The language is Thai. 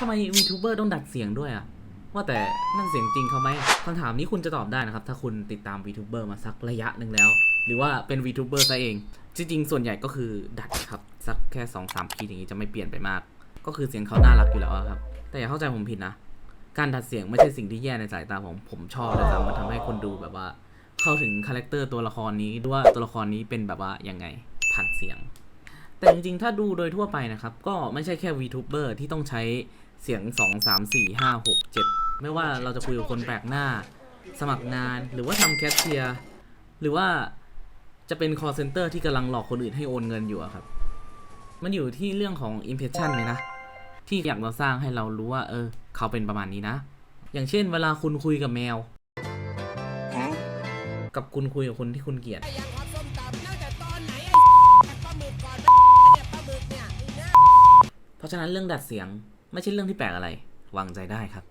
ทำไม VTuber ต้องดัดเสียงด้วยอะว่าแต่นั่นเสียงจริงเขาไหมคำถามนี้คุณจะตอบได้นะครับ ถ้าคุณติดตาม VTuber มาสักระยะหนึ่งแล้ว หรือว่าเป็น VTuber ซะเอง จริงๆ ส่วนใหญ่ก็คือดัดครับ สักแค่2อสามคีย์อย่างนี้จะไม่เปลี่ยนไปมาก ก็คือเสียงเขาน่ารักอยู่แล้วครับ แต่อย่าเข้าใจผมผิดนะ การดัดเสียงไม่ใช่สิ่งที่แย่ในสายตาผมผมชอบเลยครับมันทำให้คนดูแบบว่า เข้าถึงคาแรคเตอร์ตัวละครนี้ด้วยว่าตัวละครนี้เป็นแบบว่ายังไงผ่านเสียง แต่จริงๆ ถ้าดูโดยทั่วไปนะครับ ก็ไม่ใช่แค่ VTuber ที่ต้องใช้เสียง 2 3 4 5 6 7 ไม่ว่าเราจะคุยกับคนแปลกหน้า สมัครงานหรือว่าทำแคชเชียร์หรือว่าจะเป็น call center ที่กำลังหลอกคนอื่นให้โอนเงินอยู่อะครับ มันอยู่ที่เรื่องของ impression เลยนะ ที่อยากเราสร้างให้เรารู้ว่า เออ เขาเป็นประมาณนี้นะ อย่างเช่น เวลาคุณคุยกับแมว กับคุณคุยกับคนที่คุณเกลียด ราะฉะนั้นเรื่องดัดเสียงไม่ใช่เรื่องที่แปลกอะไรวางใจได้ครับ